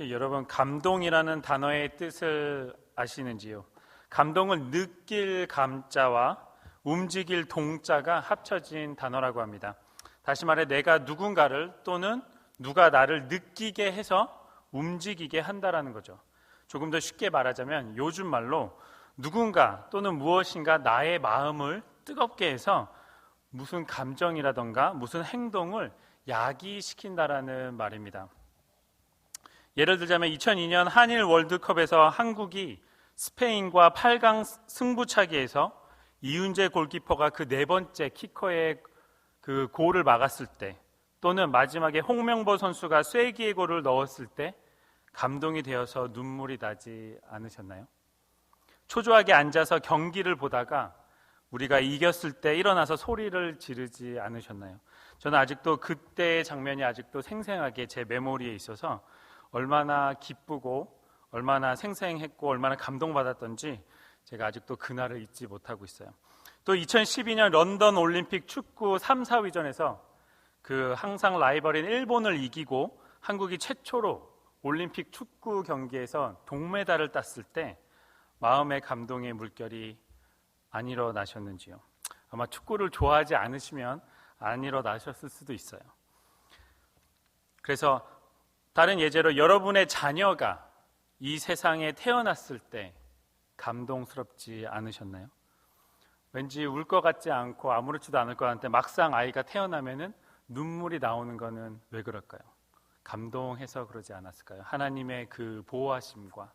혹시 여러분 감동이라는 단어의 뜻을 아시는지요? 감동을 느낄 감자와 움직일 동자가 합쳐진 단어라고 합니다. 다시 말해 내가 누군가를 또는 누가 나를 느끼게 해서 움직이게 한다라는 거죠. 조금 더 쉽게 말하자면 요즘 말로 누군가 또는 무엇인가 나의 마음을 뜨겁게 해서 무슨 감정이라던가 무슨 행동을 야기시킨다라는 말입니다. 예를 들자면 2002년 한일 월드컵에서 한국이 스페인과 8강 승부차기에서 이윤재 골키퍼가 그 네 번째 키커의 그 골을 막았을 때 또는 마지막에 홍명보 선수가 쐐기의 골을 넣었을 때 감동이 되어서 눈물이 나지 않으셨나요? 초조하게 앉아서 경기를 보다가 우리가 이겼을 때 일어나서 소리를 지르지 않으셨나요? 저는 아직도 그때의 장면이 아직도 생생하게 제 메모리에 있어서 얼마나 기쁘고 얼마나 생생했고 얼마나 감동받았던지 제가 아직도 그날을 잊지 못하고 있어요. 또 2012년 런던 올림픽 축구 3, 4위전에서 그 항상 라이벌인 일본을 이기고 한국이 최초로 올림픽 축구 경기에서 동메달을 땄을 때 마음의 감동의 물결이 안 일어나셨는지요? 아마 축구를 좋아하지 않으시면 안 일어나셨을 수도 있어요. 그래서 다른 예제로 여러분의 자녀가 이 세상에 태어났을 때 감동스럽지 않으셨나요? 왠지 울 것 같지 않고 아무렇지도 않을 것 같은데 막상 아이가 태어나면은 눈물이 나오는 거는 왜 그럴까요? 감동해서 그러지 않았을까요? 하나님의 그 보호하심과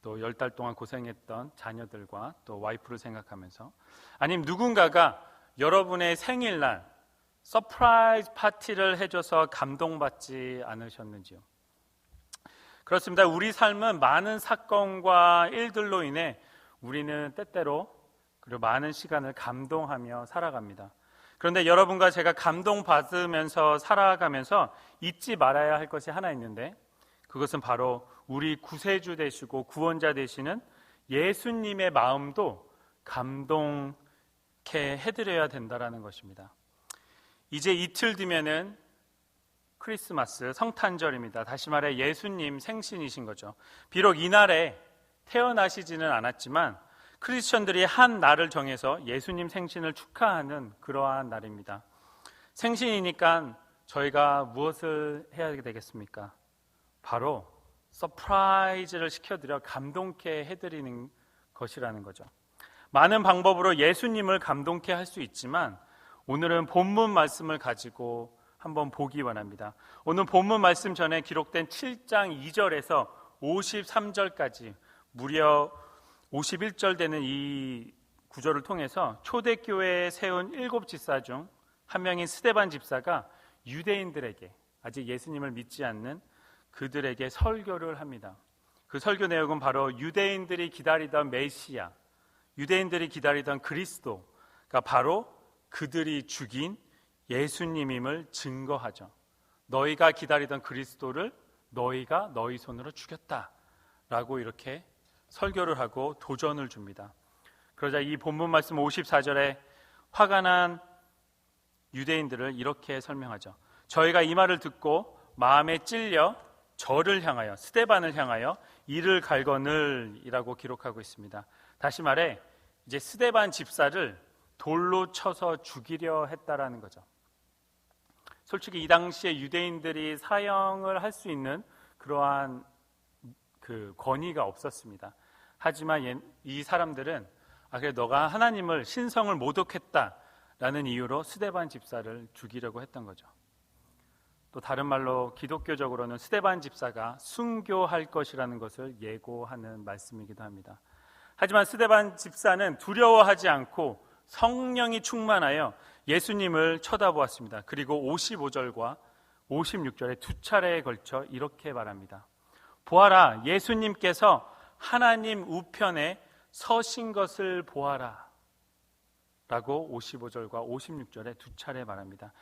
또 열 달 동안 고생했던 자녀들과 또 와이프를 생각하면서 아니면 누군가가 여러분의 생일날 서프라이즈 파티를 해줘서 감동받지 않으셨는지요? 그렇습니다. 우리 삶은 많은 사건과 일들로 인해 우리는 때때로 그리고 많은 시간을 감동하며 살아갑니다. 그런데 여러분과 제가 감동받으면서 살아가면서 잊지 말아야 할 것이 하나 있는데 그것은 바로 우리 구세주 되시고 구원자 되시는 예수님의 마음도 감동케 해드려야 된다라는 것입니다. 이제 이틀 뒤면은 크리스마스 성탄절입니다. 다시 말해 예수님 생신이신 거죠. 비록 이날에 태어나시지는 않았지만 크리스천들이 한 날을 정해서 예수님 생신을 축하하는 그러한 날입니다. 생신이니까 저희가 무엇을 해야 되겠습니까? 바로 서프라이즈를 시켜드려 감동케 해드리는 것이라는 거죠. 많은 방법으로 예수님을 감동케 할 수 있지만 오늘은 본문 말씀을 가지고 한번 보기 원합니다. 오늘 본문 말씀 전에 기록된 7장 2절에서 53절까지 무려 51절 되는 이 구절을 통해서 초대교회에 세운 일곱 집사 중 한 명인 스데반 집사가 유대인들에게 아직 예수님을 믿지 않는 그들에게 설교를 합니다. 그 설교 내용은 바로 유대인들이 기다리던 메시아, 유대인들이 기다리던 그리스도가 바로 그들이 죽인 예수님임을 증거하죠. 너희가 기다리던 그리스도를 너희가 너희 손으로 죽였다. 라고 이렇게 설교를 하고 도전을 줍니다. 그러자 이 본문 말씀 54절에 화가 난 유대인들을 이렇게 설명하죠. 저희가 이 말을 듣고 마음에 찔려 저를 향하여 스테반을 향하여 이를 갈거늘이라고 기록하고 있습니다. 다시 말해 이제 스데반 집사를 돌로 쳐서 죽이려 했다라는 거죠. 솔직히 이 당시에 유대인들이 사형을 할 수 있는 그러한 그 권위가 없었습니다. 하지만 이 사람들은 아 그래 너가 하나님을 신성을 모독했다라는 이유로 스데반 집사를 죽이려고 했던 거죠. 또 다른 말로 기독교적으로는 스데반 집사가 순교할 것이라는 것을 예고하는 말씀이기도 합니다. 하지만 스데반 집사는 두려워하지 않고 성령이 충만하여 예수님을 쳐다보았습니다. 그리고 55절과 56절에 두 차례에 걸쳐 이렇게 말합니다. 보아라, 예수님께서 하나님 우편에 서신 것을 보아라. 라고 55절과 56절에 두 차례 말합니다.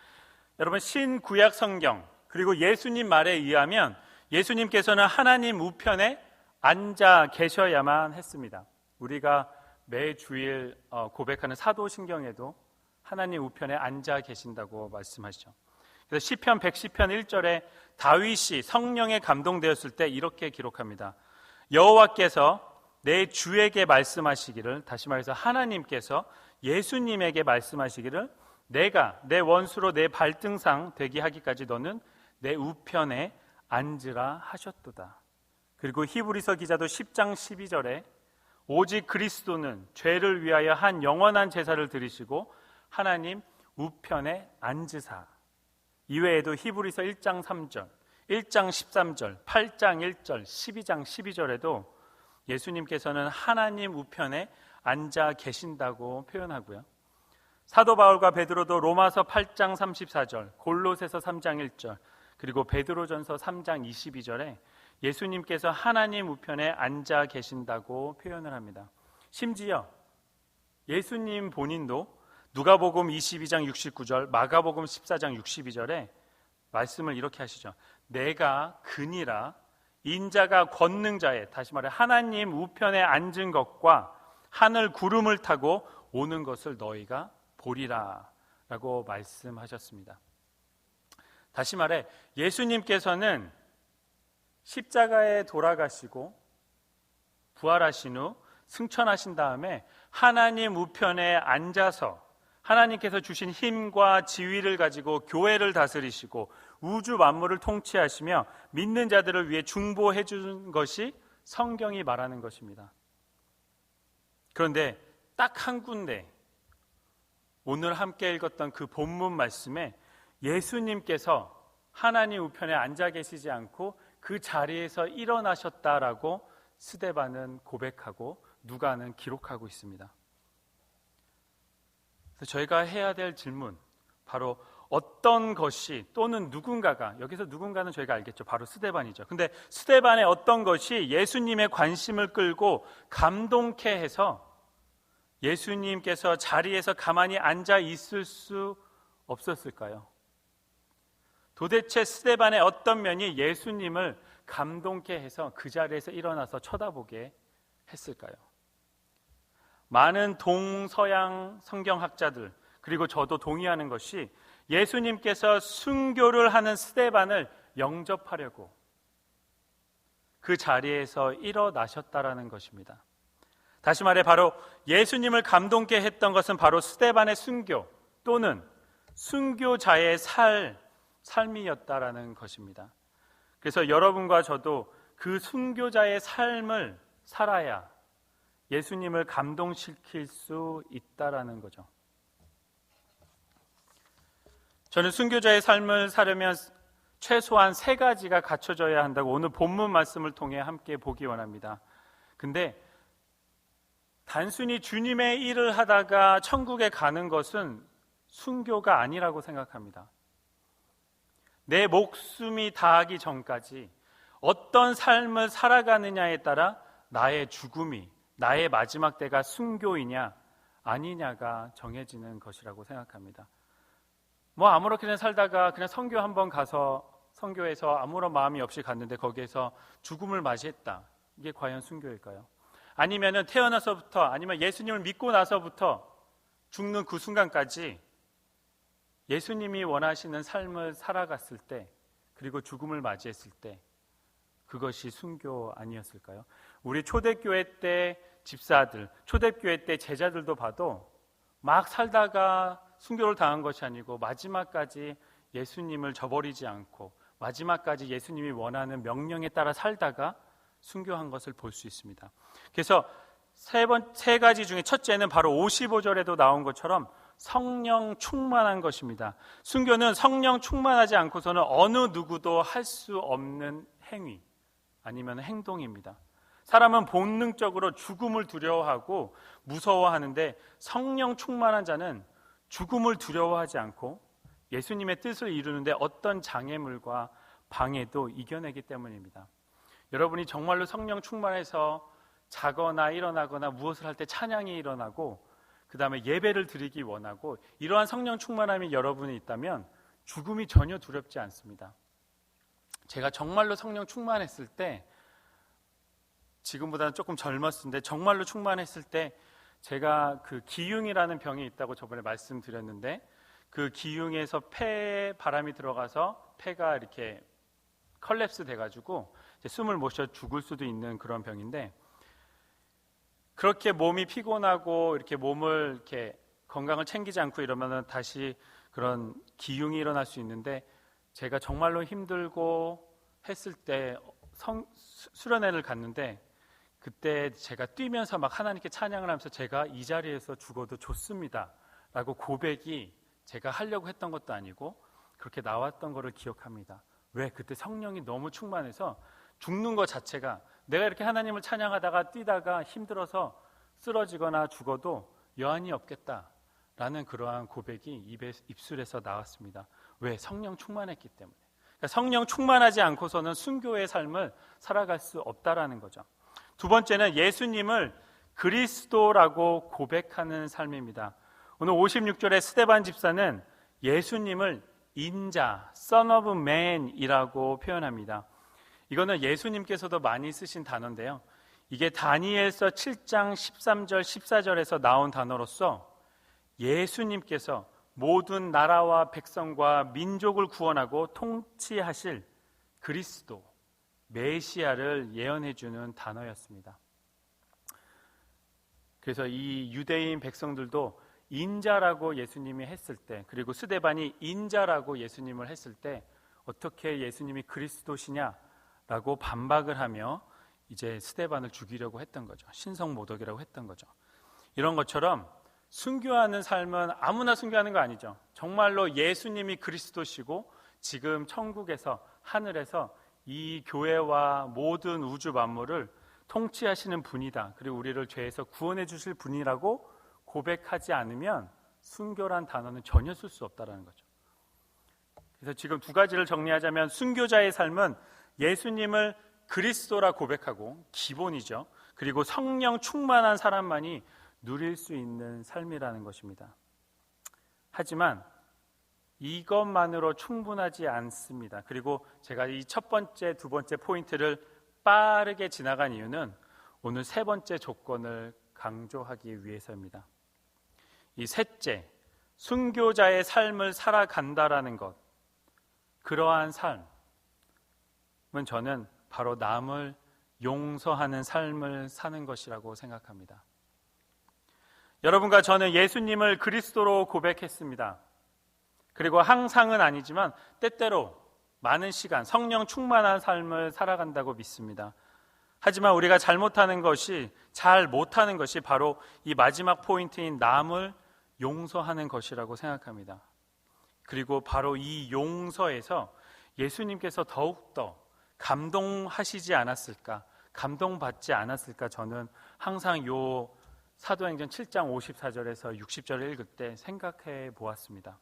여러분, 신구약 성경, 그리고 예수님 말에 의하면 예수님께서는 하나님 우편에 앉아 계셔야만 했습니다. 우리가 매 주일 어, 고백하는 사도신경에도 하나님 우편에 앉아 계신다고 말씀하시죠. 그래서 시편 110편 1절에 다윗이 성령에 감동되었을 때 이렇게 기록합니다. 여호와께서 내 주에게 말씀하시기를 다시 말해서 하나님께서 예수님에게 말씀하시기를 내가 내 원수로 내 발등상 되게 하기까지 너는 내 우편에 앉으라 하셨도다. 그리고 히브리서 기자도 10장 12절에 오직 그리스도는 죄를 위하여 한 영원한 제사를 드리시고 하나님 우편에 앉으사. 이외에도 히브리서 1장 3절, 1장 13절, 8장 1절, 12장 12절에도 예수님께서는 하나님 우편에 앉아 계신다고 표현하고요. 사도 바울과 베드로도 로마서 8장 34절, 골로새서 3장 1절, 그리고 베드로전서 3장 22절에 예수님께서 하나님 우편에 앉아 계신다고 표현을 합니다. 심지어 예수님 본인도 누가복음 22장 69절, 마가복음 14장 62절에 말씀을 이렇게 하시죠. 내가 근이라 인자가 권능자에 다시 말해 하나님 우편에 앉은 것과 하늘 구름을 타고 오는 것을 너희가 보리라라고 말씀하셨습니다. 다시 말해 예수님께서는 십자가에 돌아가시고 부활하신 후 승천하신 다음에 하나님 우편에 앉아서 하나님께서 주신 힘과 지위를 가지고 교회를 다스리시고 우주 만물을 통치하시며 믿는 자들을 위해 중보해 준 것이 성경이 말하는 것입니다. 그런데 딱 한 군데 오늘 함께 읽었던 그 본문 말씀에 예수님께서 하나님 우편에 앉아 계시지 않고 그 자리에서 일어나셨다라고 스데반은 고백하고 누가는 기록하고 있습니다. 저희가 해야 될 질문 바로 어떤 것이 또는 누군가가 여기서 누군가는 저희가 알겠죠. 바로 스데반이죠. 근데 스데반의 어떤 것이 예수님의 관심을 끌고 감동케 해서 예수님께서 자리에서 가만히 앉아 있을 수 없었을까요? 도대체 스데반의 어떤 면이 예수님을 감동케 해서 그 자리에서 일어나서 쳐다보게 했을까요? 많은 동서양 성경학자들 그리고 저도 동의하는 것이 예수님께서 순교를 하는 스데반을 영접하려고 그 자리에서 일어나셨다라는 것입니다. 다시 말해 바로 예수님을 감동케 했던 것은 바로 스데반의 순교 또는 순교자의 살 삶이었다라는 것입니다. 그래서 여러분과 저도 그 순교자의 삶을 살아야 예수님을 감동시킬 수 있다라는 거죠. 저는 순교자의 삶을 살려면 최소한 세 가지가 갖춰져야 한다고 오늘 본문 말씀을 통해 함께 보기 원합니다. 근데 단순히 주님의 일을 하다가 천국에 가는 것은 순교가 아니라고 생각합니다. 내 목숨이 다하기 전까지 어떤 삶을 살아가느냐에 따라 나의 죽음이, 나의 마지막 때가 순교이냐, 아니냐가 정해지는 것이라고 생각합니다. 뭐 아무렇게나 살다가 그냥 성교 한번 가서 성교에서 아무런 마음이 없이 갔는데 거기에서 죽음을 맞이했다. 이게 과연 순교일까요? 아니면은 태어나서부터 아니면 예수님을 믿고 나서부터 죽는 그 순간까지 예수님이 원하시는 삶을 살아갔을 때 그리고 죽음을 맞이했을 때 그것이 순교 아니었을까요? 우리 초대교회 때 집사들, 초대교회 때 제자들도 봐도 막 살다가 순교를 당한 것이 아니고 마지막까지 예수님을 저버리지 않고 마지막까지 예수님이 원하는 명령에 따라 살다가 순교한 것을 볼 수 있습니다. 그래서 세, 번, 세 가지 중에 첫째는 바로 55절에도 나온 것처럼 성령 충만한 것입니다. 순교는 성령 충만하지 않고서는 어느 누구도 할 수 없는 행위 아니면 행동입니다. 사람은 본능적으로 죽음을 두려워하고 무서워하는데 성령 충만한 자는 죽음을 두려워하지 않고 예수님의 뜻을 이루는데 어떤 장애물과 방해도 이겨내기 때문입니다. 여러분이 정말로 성령 충만해서 자거나 일어나거나 무엇을 할 때 찬양이 일어나고 그 다음에 예배를 드리기 원하고 이러한 성령 충만함이 여러분이 있다면 죽음이 전혀 두렵지 않습니다. 제가 정말로 성령 충만했을 때 지금보다는 조금 젊었는데 정말로 충만했을 때 제가 그 기흉이라는 병이 있다고 저번에 말씀드렸는데 그 기흉에서 폐에 바람이 들어가서 폐가 이렇게 컬랩스 돼가지고 숨을 못 쉬어 죽을 수도 있는 그런 병인데 그렇게 몸이 피곤하고 이렇게 몸을 이렇게 건강을 챙기지 않고 이러면은 다시 그런 기흉이 일어날 수 있는데 제가 정말로 힘들고 했을 때 성, 수련회를 갔는데 그때 제가 뛰면서 막 하나님께 찬양을 하면서 제가 이 자리에서 죽어도 좋습니다. 라고 고백이 제가 하려고 했던 것도 아니고 그렇게 나왔던 것을 기억합니다. 왜? 그때 성령이 너무 충만해서 죽는 것 자체가 내가 이렇게 하나님을 찬양하다가 뛰다가 힘들어서 쓰러지거나 죽어도 여한이 없겠다 라는 그러한 고백이 입에, 입술에서 나왔습니다. 왜? 성령 충만했기 때문에. 그러니까 성령 충만하지 않고서는 순교의 삶을 살아갈 수 없다라는 거죠. 두 번째는 예수님을 그리스도라고 고백하는 삶입니다. 오늘 56절에 스테반 집사는 예수님을 인자, son of man이라고 표현합니다. 이거는 예수님께서도 많이 쓰신 단어인데요. 이게 다니엘서 7장 13절 14절에서 나온 단어로서 예수님께서 모든 나라와 백성과 민족을 구원하고 통치하실 그리스도 메시아를 예언해 주는 단어였습니다. 그래서 이 유대인 백성들도 인자라고 예수님이 했을 때 그리고 스데반이 인자라고 예수님을 했을 때 어떻게 예수님이 그리스도시냐 라고 반박을 하며 이제 스데반을 죽이려고 했던 거죠. 신성 모독이라고 했던 거죠. 이런 것처럼 순교하는 삶은 아무나 순교하는 거 아니죠. 정말로 예수님이 그리스도시고 지금 천국에서 하늘에서 이 교회와 모든 우주 만물을 통치하시는 분이다. 그리고 우리를 죄에서 구원해 주실 분이라고 고백하지 않으면 순교란 단어는 전혀 쓸 수 없다라는 거죠. 그래서 지금 두 가지를 정리하자면 순교자의 삶은 예수님을 그리스도라 고백하고 기본이죠. 그리고 성령 충만한 사람만이 누릴 수 있는 삶이라는 것입니다. 하지만 이것만으로 충분하지 않습니다. 그리고 제가 이 첫 번째, 두 번째 포인트를 빠르게 지나간 이유는 오늘 세 번째 조건을 강조하기 위해서입니다. 이 셋째, 순교자의 삶을 살아간다라는 것. 그러한 삶은 저는 바로 남을 용서하는 삶을 사는 것이라고 생각합니다. 여러분과 저는 예수님을 그리스도로 고백했습니다. 그리고 항상은 아니지만 때때로 많은 시간 성령 충만한 삶을 살아간다고 믿습니다. 하지만 우리가 잘못하는 것이 잘 못하는 것이 바로 이 마지막 포인트인 남을 용서하는 것이라고 생각합니다. 그리고 바로 이 용서에서 예수님께서 더욱더 감동하시지 않았을까, 감동받지 않았을까 저는 항상 요 사도행전 7장 54절에서 60절을 읽을 때 생각해 보았습니다.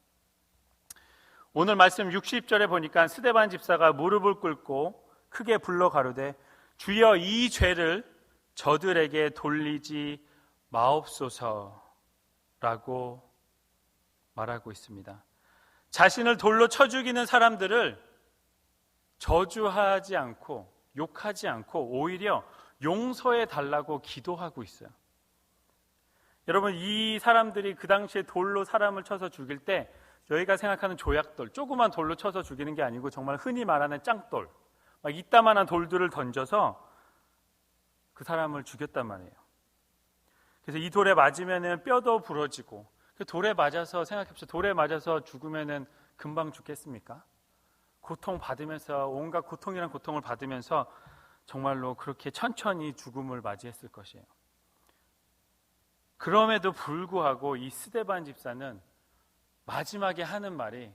오늘 말씀 60절에 보니까 스데반 집사가 무릎을 꿇고 크게 불러 가로되 주여 이 죄를 저들에게 돌리지 마옵소서라고 말하고 있습니다. 자신을 돌로 쳐 죽이는 사람들을 저주하지 않고 욕하지 않고 오히려 용서해 달라고 기도하고 있어요. 여러분 이 사람들이 그 당시에 돌로 사람을 쳐서 죽일 때 저희가 생각하는 조약돌, 조그만 돌로 쳐서 죽이는 게 아니고 정말 흔히 말하는 짱돌, 막 이따만한 돌들을 던져서 그 사람을 죽였단 말이에요. 그래서 이 돌에 맞으면은 뼈도 부러지고 그 돌에 맞아서 생각해보세요. 돌에 맞아서 죽으면은 금방 죽겠습니까? 고통 받으면서 온갖 고통이란 고통을 받으면서 정말로 그렇게 천천히 죽음을 맞이했을 것이에요. 그럼에도 불구하고 이 스데반 집사는 마지막에 하는 말이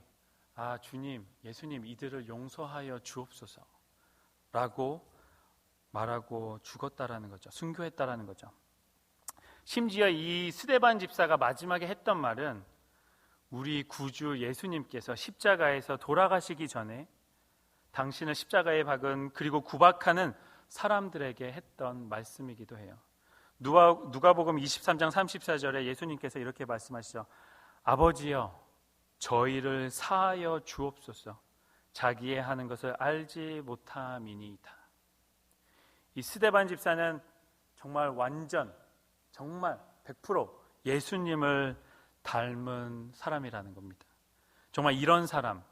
아 주님, 예수님 이들을 용서하여 주옵소서 라고 말하고 죽었다라는 거죠. 순교했다라는 거죠. 심지어 이 스데반 집사가 마지막에 했던 말은 우리 구주 예수님께서 십자가에서 돌아가시기 전에 당신을 십자가에 박은 그리고 구박하는 사람들에게 했던 말씀이기도 해요. 누가, 누가복음 23장 34절에 예수님께서 이렇게 말씀하시죠. 아버지여 저희를 사하여 주옵소서 자기의 하는 것을 알지 못함이니이다. 이 스데반 집사는 정말 완전 정말 100% 예수님을 닮은 사람이라는 겁니다. 정말 이런 사람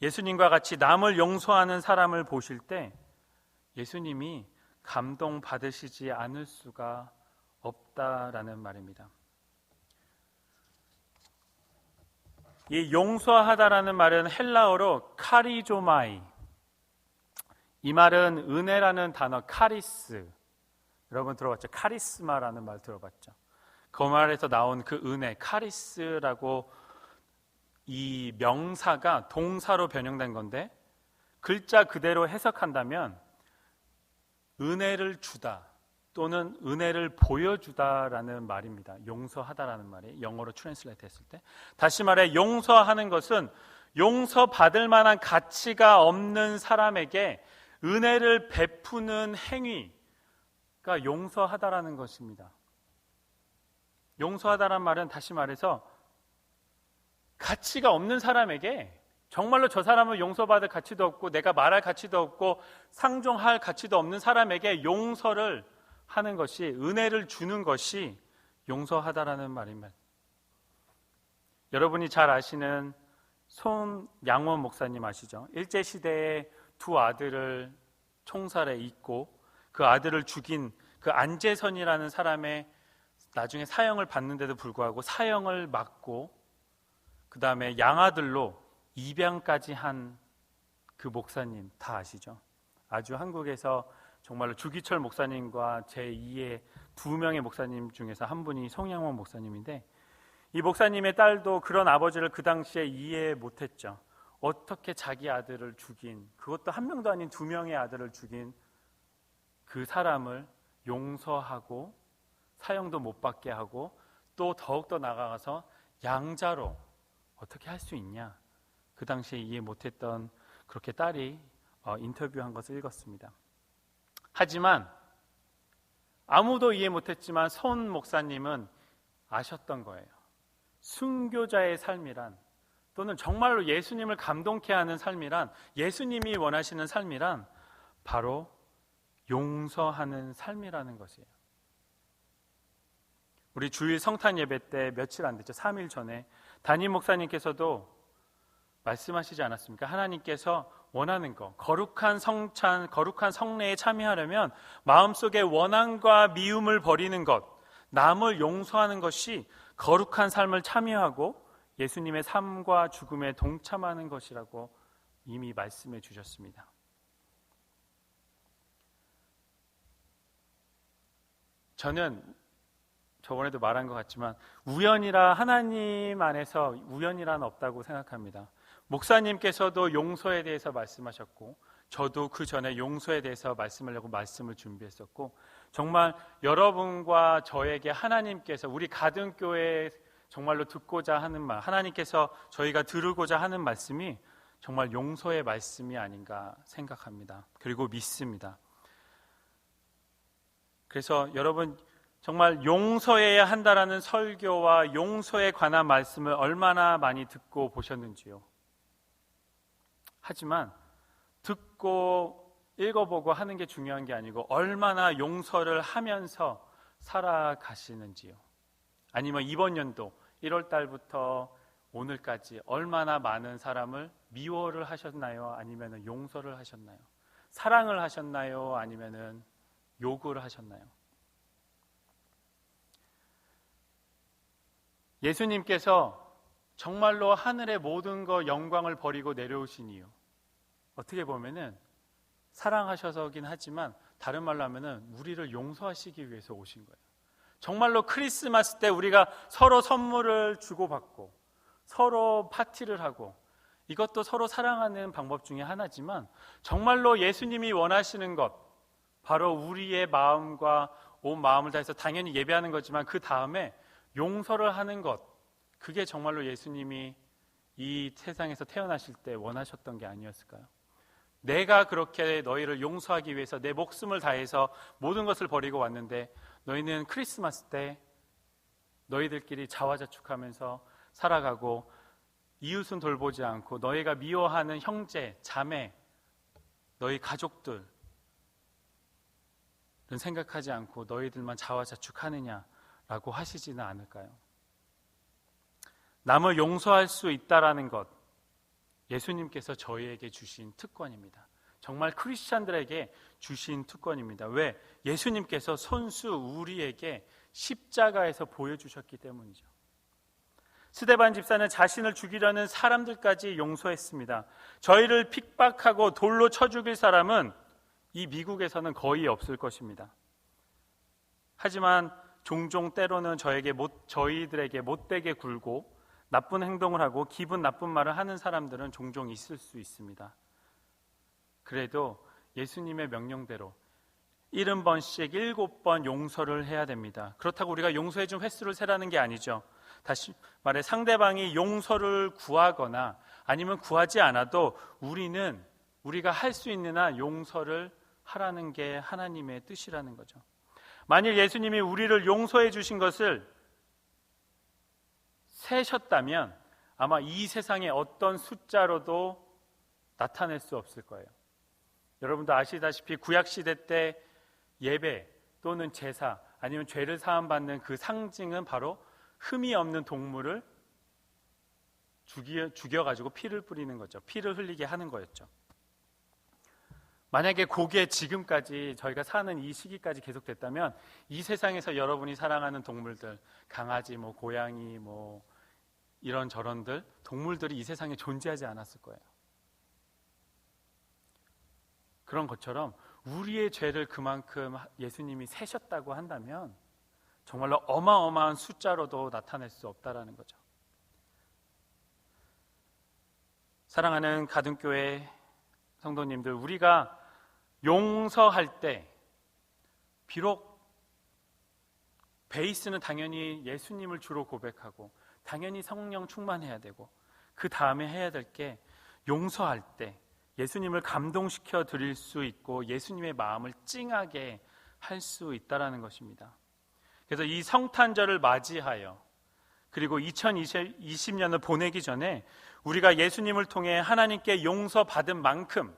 예수님과 같이 남을 용서하는 사람을 보실 때 예수님이 감동 받으시지 않을 수가 없다라는 말입니다. 이 용서하다라는 말은 헬라어로 카리조마이. 이 말은 은혜라는 단어 카리스. 여러분 들어봤죠? 카리스마라는 말 들어봤죠? 그 말에서 나온 그 은혜, 카리스라고 이 명사가 동사로 변형된 건데 글자 그대로 해석한다면 은혜를 주다 또는 은혜를 보여주다라는 말입니다. 용서하다라는 말이 영어로 트랜슬레이트 했을 때 다시 말해 용서하는 것은 용서받을 만한 가치가 없는 사람에게 은혜를 베푸는 행위가 용서하다라는 것입니다. 용서하다란 말은 다시 말해서 가치가 없는 사람에게 정말로 저 사람을 용서받을 가치도 없고 내가 말할 가치도 없고 상종할 가치도 없는 사람에게 용서를 하는 것이 은혜를 주는 것이 용서하다라는 말입니다. 여러분이 잘 아시는 손양원 목사님 아시죠? 일제 시대에 두 아들을 총살에 있고 그 아들을 죽인 그 안재선이라는 사람의 나중에 사형을 받는데도 불구하고 사형을 막고 그 다음에 양아들로 입양까지 한 그 목사님 다 아시죠? 아주 한국에서 정말로 주기철 목사님과 제2의 두 명의 목사님 중에서 한 분이 송양원 목사님인데 이 목사님의 딸도 그런 아버지를 그 당시에 이해 못했죠. 어떻게 자기 아들을 죽인 그것도 한 명도 아닌 두 명의 아들을 죽인 그 사람을 용서하고 사형도 못 받게 하고 또 더욱더 나아가서 양자로 어떻게 할 수 있냐 그 당시에 이해 못했던 그렇게 딸이 어, 인터뷰한 것을 읽었습니다. 하지만 아무도 이해 못했지만 손 목사님은 아셨던 거예요. 순교자의 삶이란 또는 정말로 예수님을 감동케 하는 삶이란 예수님이 원하시는 삶이란 바로 용서하는 삶이라는 것이에요. 우리 주일 성탄 예배 때 며칠 안 됐죠. 3일 전에 담임 목사님께서도 말씀하시지 않았습니까? 하나님께서 원하는 것, 거룩한 성찬, 거룩한 성례에 참여하려면 마음속에 원한과 미움을 버리는 것, 남을 용서하는 것이 거룩한 삶을 참여하고 예수님의 삶과 죽음에 동참하는 것이라고 이미 말씀해 주셨습니다. 저는 저번에도 말한 것 같지만 우연이라 하나님 안에서 우연이란 없다고 생각합니다. 목사님께서도 용서에 대해서 말씀하셨고 저도 그 전에 용서에 대해서 말씀하려고 말씀을 준비했었고 정말 여러분과 저에게 하나님께서 우리 가든교회 정말로 듣고자 하는 말 하나님께서 저희가 들으고자 하는 말씀이 정말 용서의 말씀이 아닌가 생각합니다. 그리고 믿습니다. 그래서 여러분 정말 용서해야 한다라는 설교와 용서에 관한 말씀을 얼마나 많이 듣고 보셨는지요. 하지만 듣고 읽어보고 하는 게 중요한 게 아니고 얼마나 용서를 하면서 살아가시는지요. 아니면 이번 연도 1월 달부터 오늘까지 얼마나 많은 사람을 미워를 하셨나요? 아니면 용서를 하셨나요? 사랑을 하셨나요? 아니면 요구를 하셨나요? 예수님께서 정말로 하늘의 모든 것 영광을 버리고 내려오신 이유. 어떻게 보면은 사랑하셔서긴 하지만 다른 말로 하면은 우리를 용서하시기 위해서 오신 거예요. 정말로 크리스마스 때 우리가 서로 선물을 주고받고 서로 파티를 하고 이것도 서로 사랑하는 방법 중에 하나지만 정말로 예수님이 원하시는 것 바로 우리의 마음과 온 마음을 다해서 당연히 예배하는 거지만 그 다음에 용서를 하는 것 그게 정말로 예수님이 이 세상에서 태어나실 때 원하셨던 게 아니었을까요? 내가 그렇게 너희를 용서하기 위해서 내 목숨을 다해서 모든 것을 버리고 왔는데 너희는 크리스마스 때 너희들끼리 자화자축하면서 살아가고 이웃은 돌보지 않고 너희가 미워하는 형제, 자매, 너희 가족들은 생각하지 않고 너희들만 자화자축하느냐 라고 하시지는 않을까요? 남을 용서할 수 있다라는 것, 예수님께서 저희에게 주신 특권입니다. 정말 크리스찬들에게 주신 특권입니다. 왜? 예수님께서 손수 우리에게 십자가에서 보여주셨기 때문이죠. 스데반 집사는 자신을 죽이려는 사람들까지 용서했습니다. 저희를 핍박하고 돌로 쳐 죽일 사람은 이 미국에서는 거의 없을 것입니다. 하지만 종종 때로는 저에게 못, 저희들에게 못되게 굴고 나쁜 행동을 하고 기분 나쁜 말을 하는 사람들은 종종 있을 수 있습니다. 그래도 예수님의 명령대로 70번씩 7번 용서를 해야 됩니다. 그렇다고 우리가 용서해 준 횟수를 세라는 게 아니죠. 다시 말해 상대방이 용서를 구하거나 아니면 구하지 않아도 우리는 우리가 할 수 있는 한 용서를 하라는 게 하나님의 뜻이라는 거죠. 만일 예수님이 우리를 용서해 주신 것을 세셨다면 아마 이 세상의 어떤 숫자로도 나타낼 수 없을 거예요. 여러분도 아시다시피 구약 시대 때 예배 또는 제사 아니면 죄를 사함 받는 그 상징은 바로 흠이 없는 동물을 죽여 가지고 피를 뿌리는 거죠. 피를 흘리게 하는 거였죠. 만약에 그게 지금까지 저희가 사는 이 시기까지 계속됐다면 이 세상에서 여러분이 사랑하는 동물들, 강아지, 뭐 고양이, 뭐 이런 저런들 동물들이 이 세상에 존재하지 않았을 거예요. 그런 것처럼 우리의 죄를 그만큼 예수님이 세셨다고 한다면 정말로 어마어마한 숫자로도 나타낼 수 없다라는 거죠. 사랑하는 가든교회 성도님들, 우리가 용서할 때 비록 베이스는 당연히 예수님을 주로 고백하고 당연히 성령 충만해야 되고 그 다음에 해야 될 게 용서할 때 예수님을 감동시켜 드릴 수 있고 예수님의 마음을 찡하게 할 수 있다라는 것입니다. 그래서 이 성탄절을 맞이하여 그리고 2020년을 보내기 전에 우리가 예수님을 통해 하나님께 용서받은 만큼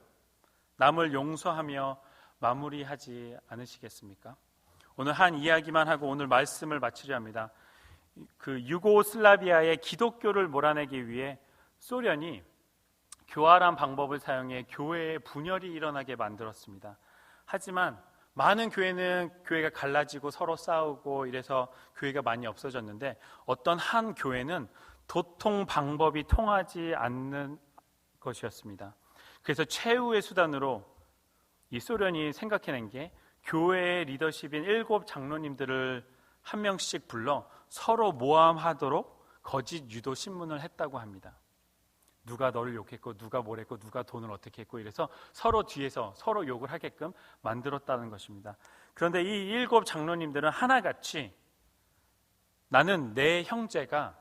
남을 용서하며 마무리하지 않으시겠습니까? 오늘 한 이야기만 하고 오늘 말씀을 마치려 합니다. 그 유고슬라비아의 기독교를 몰아내기 위해 소련이 교활한 방법을 사용해 교회의 분열이 일어나게 만들었습니다. 하지만 많은 교회는 교회가 갈라지고 서로 싸우고 이래서 교회가 많이 없어졌는데 어떤 한 교회는 도통 방법이 통하지 않는 것이었습니다. 그래서 최후의 수단으로 이 소련이 생각해낸 게 교회의 리더십인 일곱 장로님들을 한 명씩 불러 서로 모함하도록 거짓 유도 신문을 했다고 합니다. 누가 너를 욕했고 누가 뭘 했고 누가 돈을 어떻게 했고 이래서 서로 뒤에서 서로 욕을 하게끔 만들었다는 것입니다. 그런데 이 일곱 장로님들은 하나같이 나는 내 형제가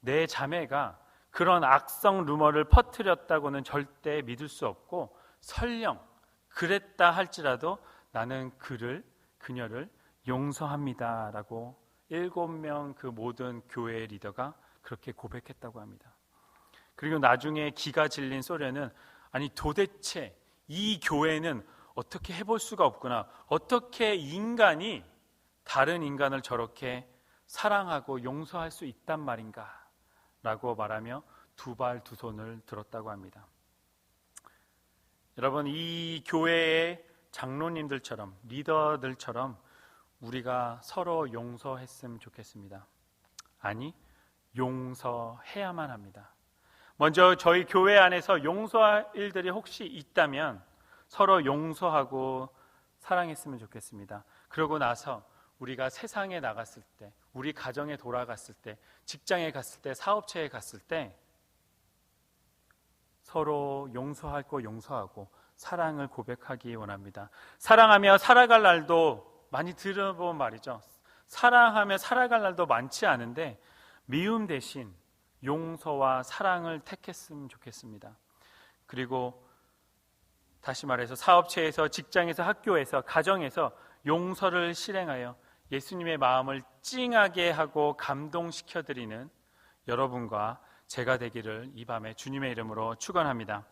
내 자매가 그런 악성 루머를 퍼뜨렸다고는 절대 믿을 수 없고 설령 그랬다 할지라도 나는 그를 그녀를 용서합니다라고 일곱 명 그 모든 교회의 리더가 그렇게 고백했다고 합니다. 그리고 나중에 기가 질린 소련은 아니 도대체 이 교회는 어떻게 해볼 수가 없구나. 어떻게 인간이 다른 인간을 저렇게 사랑하고 용서할 수 있단 말인가? 라고 말하며 두 발 두 손을 들었다고 합니다. 여러분, 이 교회의 장로님들처럼, 리더들처럼 우리가 서로 용서했으면 좋겠습니다. 아니, 용서해야만 합니다. 먼저 저희 교회 안에서 용서할 일들이 혹시 있다면 서로 용서하고 사랑했으면 좋겠습니다. 그러고 나서 우리가 세상에 나갔을 때, 우리 가정에 돌아갔을 때, 직장에 갔을 때, 사업체에 갔을 때 서로 용서할 거 용서하고 사랑을 고백하기 원합니다. 사랑하며 살아갈 날도 많이 들어본 말이죠. 사랑하며 살아갈 날도 많지 않은데 미움 대신 용서와 사랑을 택했으면 좋겠습니다. 그리고 다시 말해서 사업체에서 직장에서 학교에서 가정에서 용서를 실행하여 예수님의 마음을 찡하게 하고 감동시켜 드리는 여러분과 제가 되기를 이 밤에 주님의 이름으로 축원합니다.